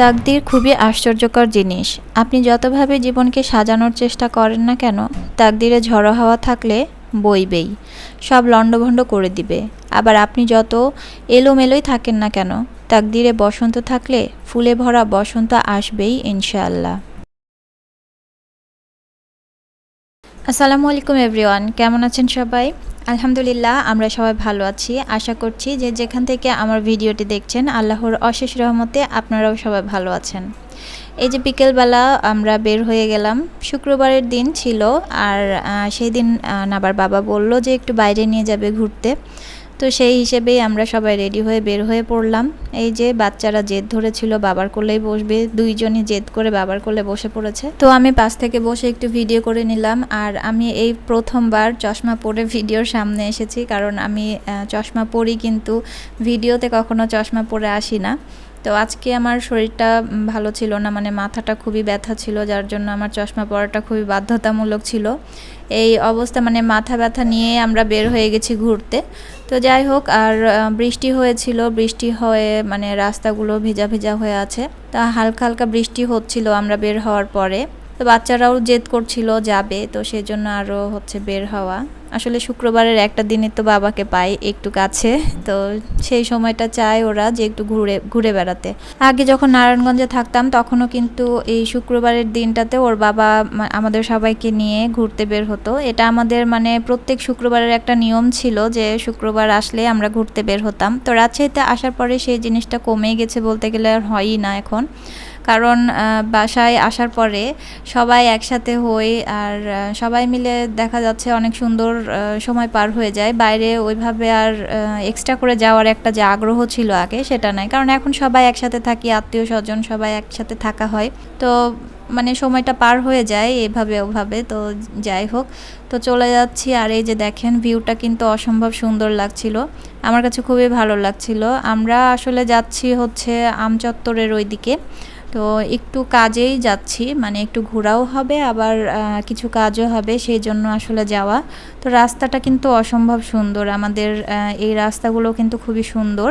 তাকদির খুবই আশ্চর্যকর জিনিস। আপনি যতভাবে জীবনকে সাজানোর চেষ্টা করেন না কেন, তাকদিরে ঝড়ো হাওয়া থাকলে বইবেই। সব লণ্ডভণ্ড করে দিবে। আবার আপনি যত এলোমেলোই থাকেন না কেন, তাকদিরে বসন্ত থাকলে ফুলে ভরা বসন্ত আসবেই ইনশাআল্লাহ। আসসালামু আলাইকুম এভরিওয়ান, কেমন আছেন সবাই? আলহামদুলিল্লাহ, আমরা সবাই ভালো আছি। আশা করছি যে যেখান থেকে আমার ভিডিওটি দেখছেন, আল্লাহর অশেষ রহমতে আপনারাও সবাই ভালো আছেন। এই যে বিকেলবেলা আমরা বের হয়ে গেলাম, শুক্রবারের দিন ছিল, আর সেই দিন নাবার বাবা বলল যে একটু বাইরে নিয়ে যাবে ঘুরতে। তো সেই হিসেবেই আমরা সবাই রেডি হয়ে বের হয়ে পড়লাম। এই যে বাচ্চারা জেদ ধরেছিল বাবার কোলেই বসবে, দুইজনই জেদ করে বাবার কোলে বসে পড়েছে। তো আমি পাশ থেকে বসে একটু ভিডিও করে নিলাম আর আমি এই প্রথমবার চশমা পরে ভিডিওর সামনে এসেছি কারণ আমি চশমা পরি কিন্তু ভিডিওতে কখনো চশমা পরে আসি না। তো আজকে আমার শরীরটা ভালো ছিল না মানে মাথাটা খুবই ব্যথা ছিল, যার জন্য আমার চশমা পরাটা খুবই বাধ্যতামূলক ছিল। এই অবস্থা মানে মাথা ব্যথা নিয়ে আমরা বের হয়ে গেছি ঘুরতে। তো যাই হোক, আর বৃষ্টি হয়েছিল, বৃষ্টি হয়ে মানে রাস্তাগুলো ভেজা ভেজা হয়ে আছে। তা হালকা হালকা বৃষ্টি হচ্ছিল আমরা বের হওয়ার পরে। তো বাচ্চারাও জেদ করছিল যাবে, তো সেজন্য আরও হচ্ছে বের হওয়া। আসলে শুক্রবারের একটা দিনে তো বাবাকে পাই একটু কাছে, তো সেই সময়টা চায় ওরা যে একটু ঘুরে ঘুরে বেড়াতে। আগে যখন নারায়ণগঞ্জে থাকতাম, তখনও কিন্তু এই শুক্রবারের দিনটাতে ওর বাবা আমাদের সবাইকে নিয়ে ঘুরতে বের হতো। এটা আমাদের মানে প্রত্যেক শুক্রবারের একটা নিয়ম ছিল যে শুক্রবার আসলে আমরা ঘুরতে বের হতাম। তো রাজশাহীতে আসার পরে সেই জিনিসটা কমে গেছে বলতে গেলে আর হয়ই না এখন। কারণ বাসায় আসার পরে সবাই একসাথে হই আর সবাই মিলে দেখা যাচ্ছে অনেক সুন্দর সময় পার হয়ে যায়। বাইরে ওইভাবে আর এক্সট্রা করে যাওয়ার একটা যে আগ্রহ ছিল আগে সেটা নাই। কারণ এখন সবাই একসাথে থাকি, আত্মীয় স্বজন সবাই একসাথে থাকা হয়। তো মানে সময়টা পার হয়ে যায় এভাবে ওভাবে। তো যাই হোক, তো চলে যাচ্ছি। আর এই যে দেখেন, ভিউটা কিন্তু অসম্ভব সুন্দর লাগছিল। আমার কাছে খুবই ভালো লাগছিল। আমরা আসলে যাচ্ছি হচ্ছে আমচত্বরের ওই দিকে তো একটু কাজেই যাচ্ছি মানে একটু ঘোরাও হবে, আবার কিছু কাজও হবে, সেই জন্য আসলে যাওয়া। তো রাস্তাটা কিন্তু অসম্ভব সুন্দর, আমাদের এই রাস্তাগুলো কিন্তু খুবই সুন্দর।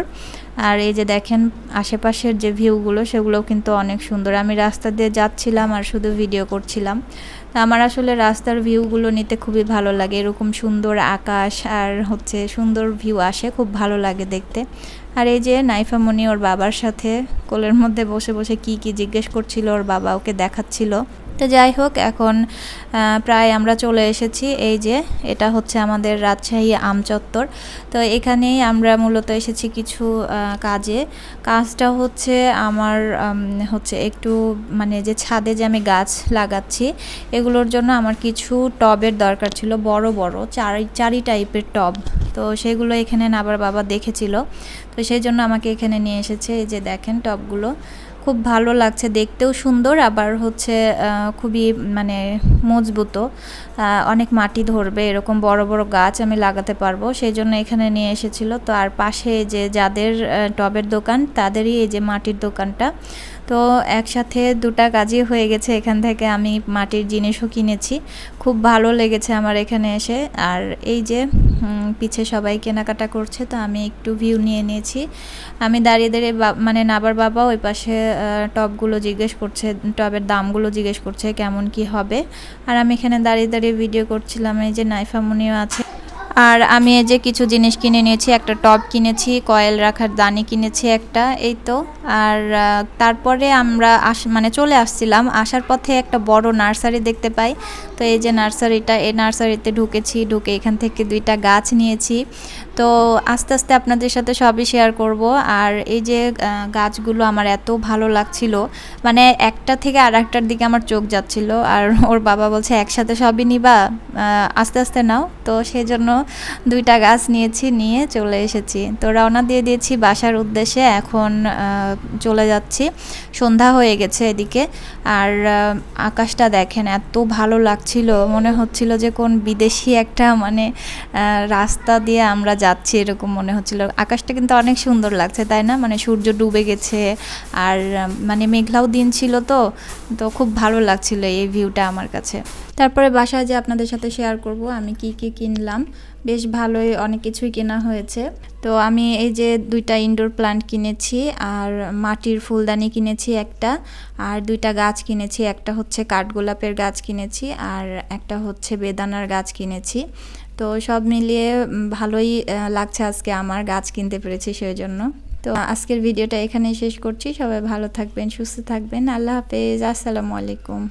আর এই যে দেখেন আশেপাশের যে ভিউগুলো, সেগুলোও কিন্তু অনেক সুন্দর। আমি রাস্তা দিয়ে যাচ্ছিলাম আর শুধু ভিডিও করছিলাম। আমার আসলে রাস্তার ভিউগুলো নিতে খুবই ভালো লাগে। এরকম সুন্দর আকাশ আর হচ্ছে সুন্দর ভিউ আসে, খুব ভালো লাগে দেখতে। আর এই যে নাইফা নাইফামণি ওর বাবার সাথে কোলের মধ্যে বসে বসে কি কি জিজ্ঞেস করছিল, ওর বাবা ওকে দেখাচ্ছিল। তো যাই হোক, এখন প্রায় আমরা চলে এসেছি। এই যে, এটা হচ্ছে আমাদের রাজশাহী আমচত্বর তো এখানেই আমরা মূলত এসেছি কিছু কাজে। কাজটা হচ্ছে আমার হচ্ছে একটু মানে যে ছাদে যে আমি গাছ লাগাচ্ছি, এগুলোর জন্য আমার কিছু টবের দরকার ছিল, বড় বড়, চারি চারি টাইপের টব। তো সেগুলো এখানে নাবার বাবা দেখেছিল। তো সেই জন্য আমাকে এখানে নিয়ে এসেছে। এই যে দেখেন টবগুলো। খুব ভালো লাগছে, দেখতেও সুন্দর, আবার হচ্ছে খুবই মানে মজবুতও অনেক মাটি ধরবে, এরকম বড় বড় গাছ আমি লাগাতে পারব, সেই জন্য এখানে নিয়ে এসেছিল। তো আর পাশে যে যাদের টবের দোকান, তাদেরই এই যে মাটির দোকানটা। তো একসাথে দুটা কাজই হয়ে গেছে, এখান থেকে আমি মাটির জিনিসও কিনেছি। খুব ভালো লেগেছে আমার এখানে এসে। আর এই যে পিছে সবাই কেনাকাটা করছে, তো আমি একটু ভিউ নিয়ে নিয়েছি। আমি দাঁড়িয়ে দাঁড়িয়ে মানে নাবার বাবা ওই পাশে টবগুলো জিজ্ঞেস করছে টবের দামগুলো জিজ্ঞেস করছে কেমন কি হবে। আর আমি এখানে দাঁড়িয়ে দাঁড়িয়ে ভিডিও করছিলাম, এই যে নাইফামনিও আছে। আর আমি এই যে কিছু জিনিস কিনে নিয়েছি, একটা টব কিনেছি, কয়েল রাখার দানি কিনেছি একটা, এই তো। আর তারপরে আমরা আস মানে চলে আসছিলাম, আসার পথে একটা বড় নার্সারি দেখতে পাই। তো এই যে নার্সারিটা, এই নার্সারিতে ঢুকেছি, ঢুকে এখান থেকে দুইটা গাছ নিয়েছি। তো আস্তে আস্তে আপনাদের সাথে সবই শেয়ার করব। আর এই যে গাছগুলো আমার এত ভালো লাগছিল মানে একটা থেকে আর একটার দিকে আমার চোখ যাচ্ছিল। আর ওর বাবা বলছে, একসাথে সবই নিবা আস্তে আস্তে নাও। তো সেই জন্য দুইটা গাছ নিয়েছি, নিয়ে চলে এসেছি। তো রওনা দিয়ে দিয়েছি বাসার উদ্দেশ্যে, এখন চলে যাচ্ছি। সন্ধ্যা হয়ে গেছে এদিকে, আর আকাশটা দেখেন এত ভালো লাগছিল, মনে হচ্ছিল যে কোন বিদেশি একটা মানে রাস্তা দিয়ে আমরা যাচ্ছি এরকম মনে হচ্ছিল। আকাশটা কিন্তু অনেক সুন্দর লাগছে, তাই না? মানে সূর্য ডুবে গেছে, আর মানে মেঘলাও দিন ছিল তো তো খুব ভালো লাগছিল এই ভিউটা আমার কাছে। তারপরে বাসায় যে আপনাদের সাথে শেয়ার করব, আমি কি কি কিনলাম বেশ ভালোই অনেক কিছুই কেনা হয়েছে। তো আমি এই যে দুইটা ইনডোর প্লান্ট কিনেছি, আর মাটির ফুলদানি কিনেছি একটা, আর দুইটা গাছ কিনেছি, একটা হচ্ছে কাঠগোলাপের গাছ কিনেছি, আর একটা হচ্ছে বেদানার গাছ কিনেছি। তো সব মিলিয়ে ভালোই লাগছে আজকে আমার গাছ কিনতে পেরেছি সেই জন্য তো আজকের ভিডিওটা এখানেই শেষ করছি। সবাই ভালো থাকবেন, সুস্থ থাকবেন। আল্লাহ হাফেজ। আসসালামু আলাইকুম।